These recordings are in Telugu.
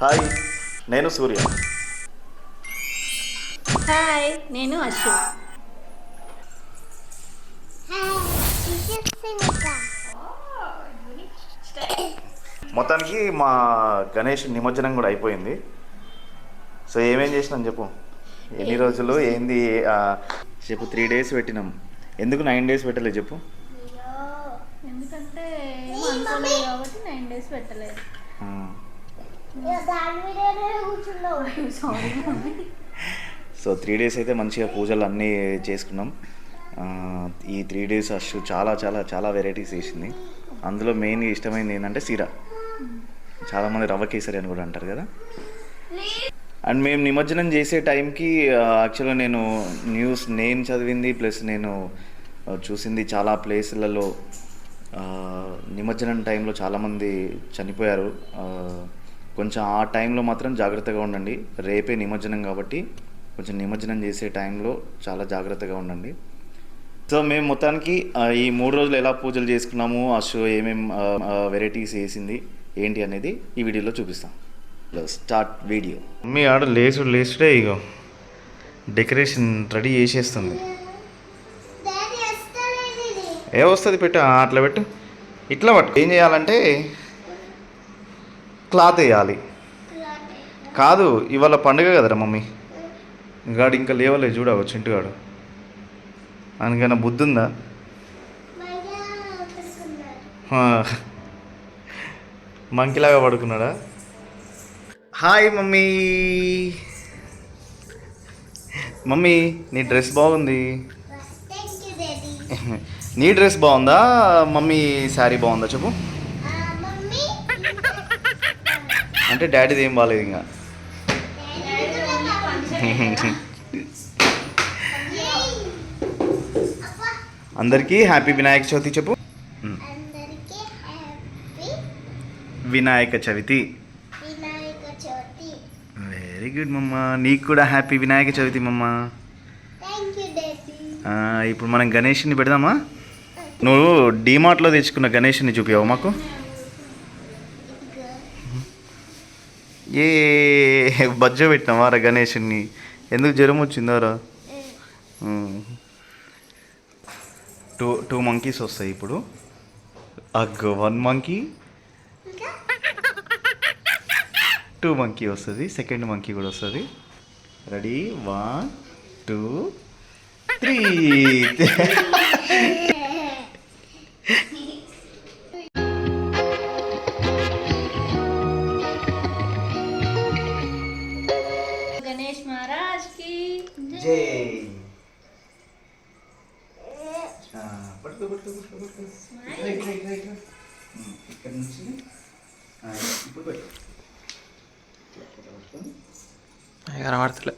హాయ్ నేను సూర్య. హాయ్ నేను అశు. మొత్తానికి మా గణేష్ నిమజ్జనం కూడా అయిపోయింది. సో ఏమేం చేసినాం చెప్పు? ఎన్ని రోజులు ఏంది చెప్పు త్రీ డేస్ పెట్టినాం. ఎందుకు నైన్ డేస్ పెట్టలేదు చెప్పు? ఎందుకంటే నైన్ డేస్ పెట్టలేదు. సో త్రీ డేస్ అయితే మంచిగా పూజలు అన్నీ చేసుకున్నాం. ఈ త్రీ డేస్ అష్ చాలా చాలా చాలా వెరైటీస్ చేసింది. అందులో మెయిన్ ఇష్టమైంది ఏంటంటే సీరా. చాలామంది రవ్వ కేసరి అని కూడా అంటారు కదా. అండ్ మేము నిమజ్జనం చేసే టైంకి యాక్చువల్గా నేను న్యూస్ నేను చదివింది ప్లస్ నేను చూసింది చాలా ప్లేసులలో నిమజ్జనం టైంలో చాలామంది చనిపోయారు. కొంచెం ఆ టైంలో మాత్రం జాగ్రత్తగా ఉండండి. రేపే నిమజ్జనం కాబట్టి కొంచెం నిమజ్జనం చేసే టైంలో చాలా జాగ్రత్తగా ఉండండి. సో మేము మొత్తానికి ఈ మూడు రోజులు ఎలా పూజలు చేసుకున్నాము ఆ షో ఏమేం వెరైటీస్ వేసింది ఏంటి అనేది ఈ వీడియోలో చూపిస్తాం. Start video. మీ ఆడ లేసుడు లేసుడే ఇగో. డెకరేషన్ రెడీ చేసేస్తుంది. ఏ వస్తుంది పెట్టు అట్లా పెట్టు. ఇట్లా పట్టు. ఏం చేయాలంటే క్లాత్ వేయాలి. కాదు ఇవాళ పండుగ కదరా మమ్మీ. గాడు ఇంకా లేవలే చూడవు చింటుగాడు. అందుకన్నా బుద్ధి ఉందా. మంకిలాగా పడుకున్నాడా? Hi mummy. మమ్మీ నీ డ్రెస్ బాగుంది. నీ డ్రెస్ బాగుందా? మమ్మీ శారీ బాగుందా చెప్పు. అంటే డాడీది ఏం బాగాలేదు ఇంకా. అందరికీ హ్యాపీ వినాయక చవితి చెప్పు. వినాయక చవితి. వెరీ గుడ్ మమ్మ. నీకు కూడా హ్యాపీ వినాయక చవితి మమ్మ. ఇప్పుడు మనం గణేష్ని పెడదామా? నువ్వు డీమార్ట్లో తెచ్చుకున్న గణేష్ని చూపించావు మాకు? ఏ బజ్జ పెట్టినావారా గణేష్ని ఎందుకు జ్వరం వచ్చిందారా టూ టూ మంకీస్ వస్తాయి ఇప్పుడు. అగ్గో వన్ మంకీ. టూ మంకీ వస్తుంది సెకండ్ మంకీ కూడా వస్తుంది. రెడీ? One two three. ఇక్కడ ఇక్కడ నుంచి. కనబడతలే.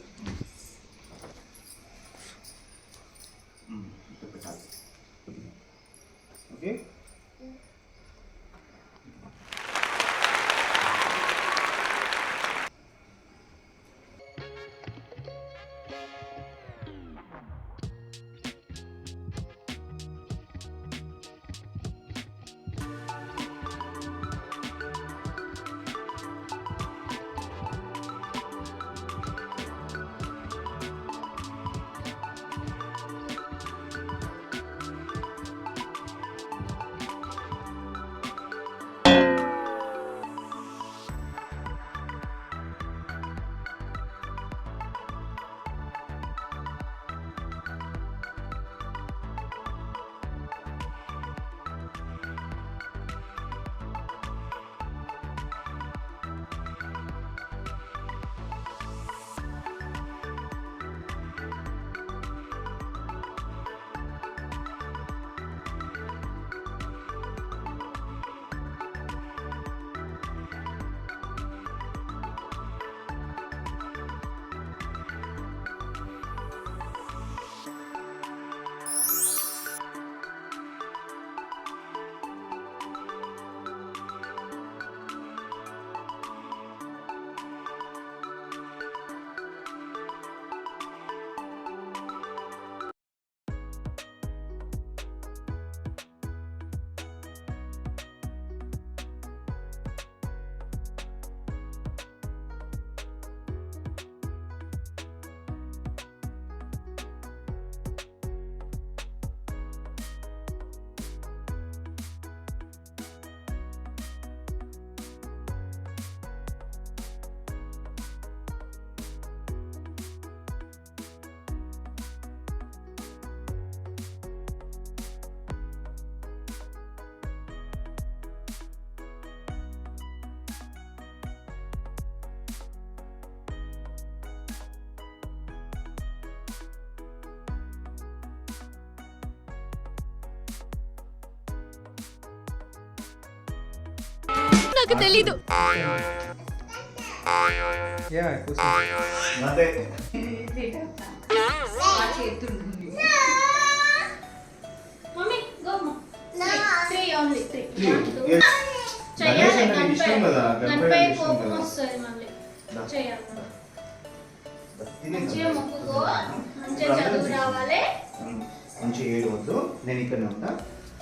రావాలి. ఉమ్, మంచి ఏడు వద్దు నేను ఇక్కడనే ఉంటా.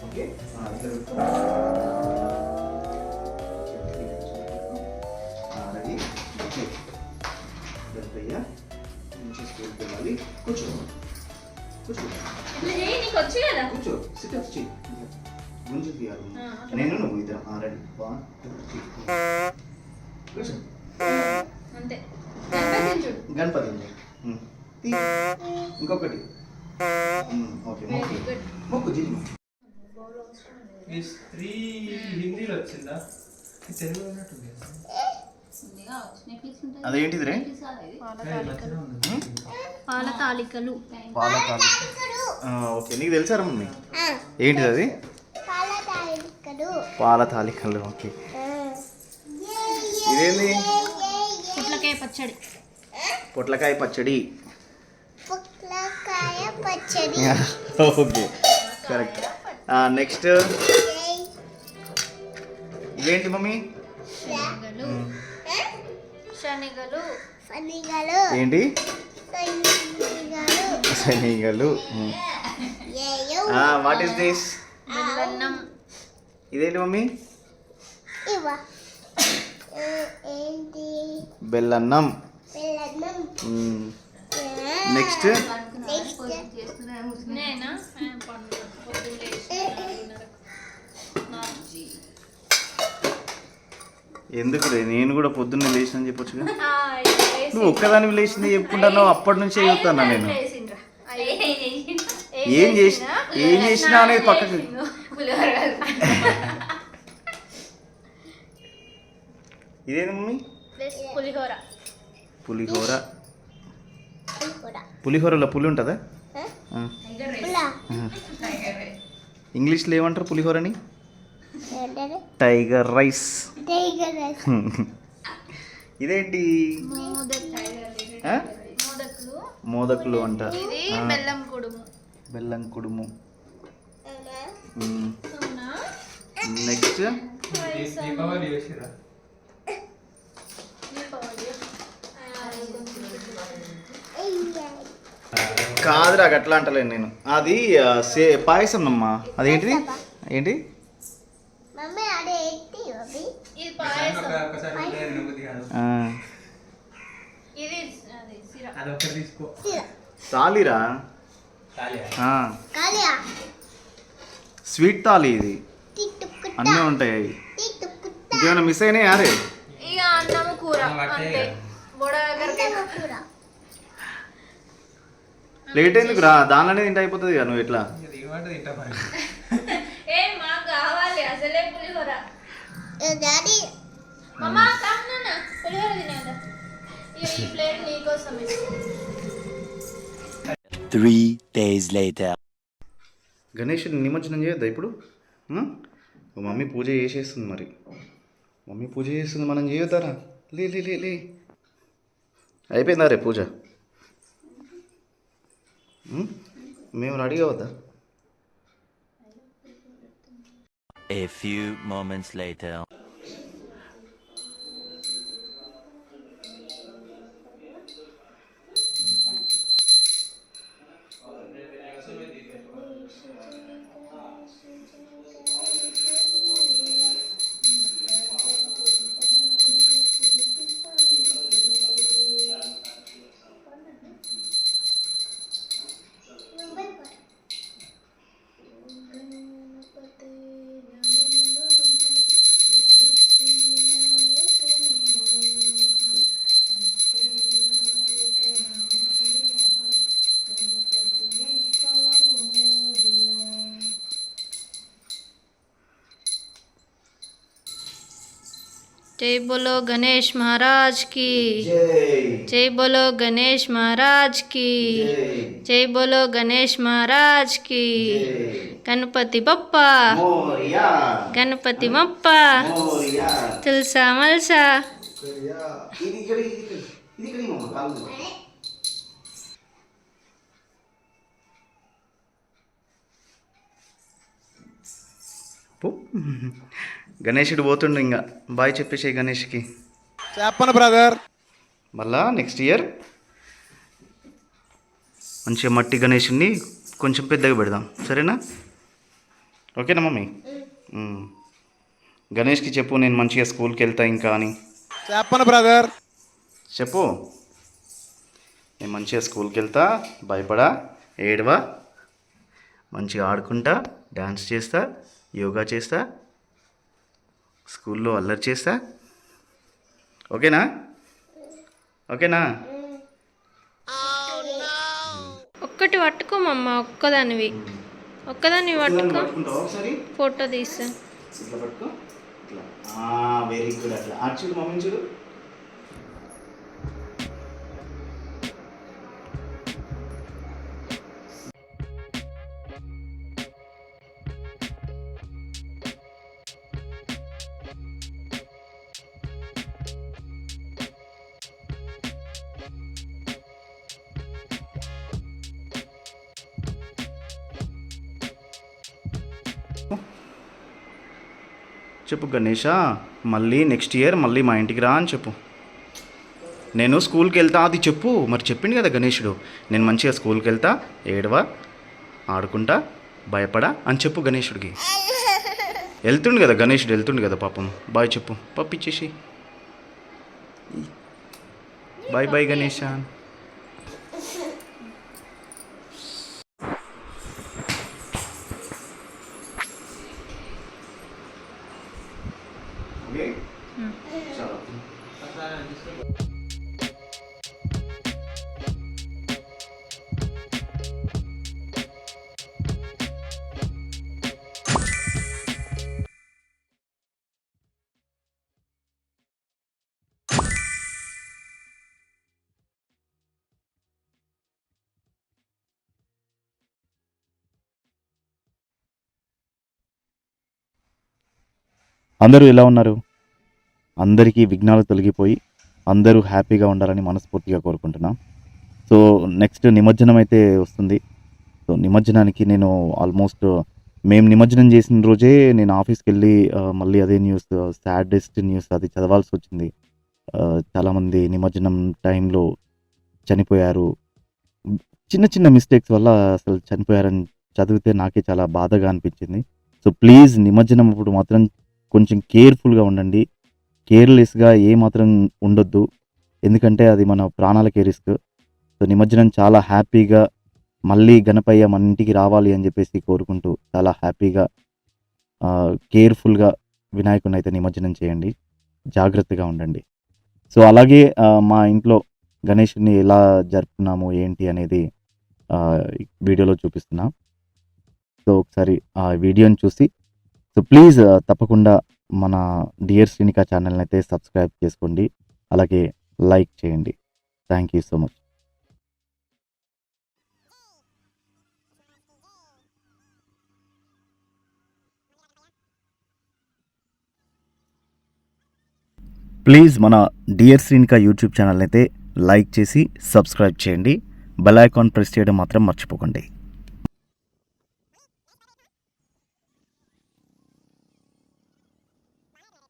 ఓకే? గణపయ్య మంచి స్కూల్కి వెళ్ళాలి కూర్చో. కూర్చో. చేయి కూర్చో. సిటప్ చెయ్యి గుంజు తీయాలి. నేను నువ్వు ఇద్దరం. ఆ, రెడీ. వన్ టూ త్రీ కూర్చో. అంతే. గణపతి. ఇంకొకటి. ఓకే. మొక్కు. వెరీ గుడ్ మొక్కు జిల్లి ఈ స్త్రీ హిందీలో వచ్చిందా? తెలుగు ఉన్నట్టుంది అదేంటిది రే పాల తాలికలు పాలకాలు ఓకే. నీకు తెలుసారా మమ్మీ? ఏంటిది అది పాల తాలికలు పాల తాలికలు ఓకే ఇదేంది? పుట్లకాయ పచ్చడి. పొట్లకాయ పచ్చడి. ఓకే. కరెక్ట్. నెక్స్ట్. ఇవేంటి మమ్మీ? శనగలు శనగలు ఫనిగలు ఏంటి శనగలు ఏయో. వాట్ ఈస్ దిస్ బెల్లన్నం ఇదేంటి మమ్మీ? బెల్లన్నం. నెక్స్ట్ నేనా? ఆ, పండు పొద్దున్న లేచి నాలుగున్నరకు. నాలుగు. ఎందుకు రే నేను కూడా పొద్దున్నే లేచిన చెప్పొచ్చుగా. ఇది వేసి- నువ్వు ఒక్కదాని లేచింది చెప్పుకుంటాను అప్పటి నుంచే చెప్తాను నేను. ఏం చేసి ఏం చేసినా అనేది పక్కకు ఇదేంటి మమ్మీ? ప్లస్ పులిహోర. పులిహోర. పులిహోరలో పులి ఉంటుందా? ఇంగ్లీష్లో ఏమంటారు పులిహోరని? Tiger rice. టైగర్ ఇదేంటి? మోదకులు. ఆ, బెల్లం కుడుము. బెల్లం కుడుము. అవునా? నెక్స్ట్. కాదురా అట్లా అంటలేను నేను. అది సే పాయసం అమ్మా అదేంటిది ఏంటి మమ్మీ అదే ఏంటి అవి ఇది పాయసం ఒకసారి ఎనబుద్ధి కాదు ఆ, ఇది అది సిరా అది ఒకటి తీసుకో తాలిరా? స్వీట్ తాలి ఇది. అన్నీ ఉంటాయి ఇంకేమైనా మిస్ అయినాయి కూర లేట్ ఎందుకు రా దానిలోనే తింటే అయిపోతుంది కదా నువ్వు ఎట్లా? Daddy Three days later. Ganesh నిమజ్జనం చేయొద్దా ఇప్పుడు? మమ్మీ పూజ చేసేస్తుంది మరి. మమ్మీ పూజ చేస్తుంది మనం చేయొద్దారా? లే లే లే లే. అయిపోయిందా రే పూజ? మేము రెడీ అవద్దా A few moments later. जय बोलो गणेश महाराज की। जय। बोलो गणेश महाराज की। जय। बोलो गणेश महाराज की। गणपति बप्पा। गणपति बप्पा। तुलसा मलसा। గణేషుడు పోతుండు ఇంకా. బాయ్ చెప్పేసి గణేష్కి. చెప్పను బ్రదర్? మళ్ళా నెక్స్ట్ ఇయర్ మంచిగా మట్టి గణేషుని కొంచెం పెద్దగా పెడదాం. సరేనా? ఓకేనా మమ్మీ. గణేష్కి చెప్పు నేను మంచిగా స్కూల్కి వెళ్తా ఇంకా అని. చెప్పను బ్రదర్? చెప్పు. నేను మంచిగా స్కూల్కి వెళ్తా భయపడా ఏడవా మంచిగా ఆడుకుంటా డ్యాన్స్ చేస్తా యోగా చేస్తా స్కూల్లో అల్లరి చేస్తా? ఓకేనా? ఓకేనా? ఒక్కటి పట్టుకోమమ్మ ఒక్కదానివి. ఒక్కదానివి పట్టుకో. ఫోటో తీసా. వెరీ గుడ్ అట్లా. అటు చూడు మమ్మీ చూడు. చెప్పు గణేష మళ్ళీ నెక్స్ట్ ఇయర్ మళ్ళీ మా ఇంటికి రా అని చెప్పు. నేను స్కూల్కి వెళ్తా అది చెప్పు. మరి చెప్పింది కదా గణేషుడు. నేను మంచిగా స్కూల్కి వెళ్తా ఏడవా ఆడుకుంటా భయపడా అని చెప్పు గణేషుడికి. వెళ్తుండు కదా గణేషుడు వెళ్తుండు కదా పాపం. బాయ్ చెప్పు. పప్పిచ్చేసి బాయ్ బాయ్ గణేష. అందరూ ఎలా ఉన్నారు? అందరికీ విఘ్నాలు తొలగిపోయి అందరూ హ్యాపీగా ఉండాలని మనస్ఫూర్తిగా కోరుకుంటున్నాం. సో నెక్స్ట్ నిమజ్జనం అయితే వస్తుంది. సో నిమజ్జనానికి నేను ఆల్మోస్ట్ మేము నిమజ్జనం చేసిన రోజే నేను ఆఫీస్కి వెళ్ళి మళ్ళీ అదే న్యూస్ సాడెస్ట్ న్యూస్ అది చదవాల్సి వచ్చింది. చాలామంది నిమజ్జనం టైంలో చనిపోయారు. చిన్న చిన్న మిస్టేక్స్ వల్ల అసలు చనిపోయారని చదివితే నాకే చాలా బాధగా అనిపించింది. సో ప్లీజ్ నిమజ్జనం అప్పుడు మాత్రం కొంచెం కేర్ఫుల్గా ఉండండి. కేర్లెస్గా ఏమాత్రం ఉండొద్దు. ఎందుకంటే అది మన ప్రాణాలకే రిస్క్. సో నిమజ్జనం చాలా హ్యాపీగా మళ్ళీ గణపయ్య మన ఇంటికి రావాలి అని చెప్పేసి కోరుకుంటూ చాలా హ్యాపీగా కేర్ఫుల్గా వినాయకుని అయితే నిమజ్జనం చేయండి. జాగ్రత్తగా ఉండండి. సో అలాగే మా ఇంట్లో గణేషుని ఎలా జరుపుకున్నాము ఏంటి అనేది వీడియోలో చూపిస్తున్నా. సో ఒకసారి ఆ వీడియోని చూసి సో ప్లీజ్ uh, తప్పకుండా మన డియర్ శ్రీనికా ఛానల్ని అయితే సబ్స్క్రైబ్ చేసుకోండి. అలాగే లైక్ చేయండి. Thank you so much please మన డియర్ శ్రీనికా యూట్యూబ్ ఛానల్ అయితే లైక్ చేసి సబ్స్క్రైబ్ చేయండి. బెల్ ఐకాన్ ప్రెస్ చేయడం మాత్రం మర్చిపోకండి.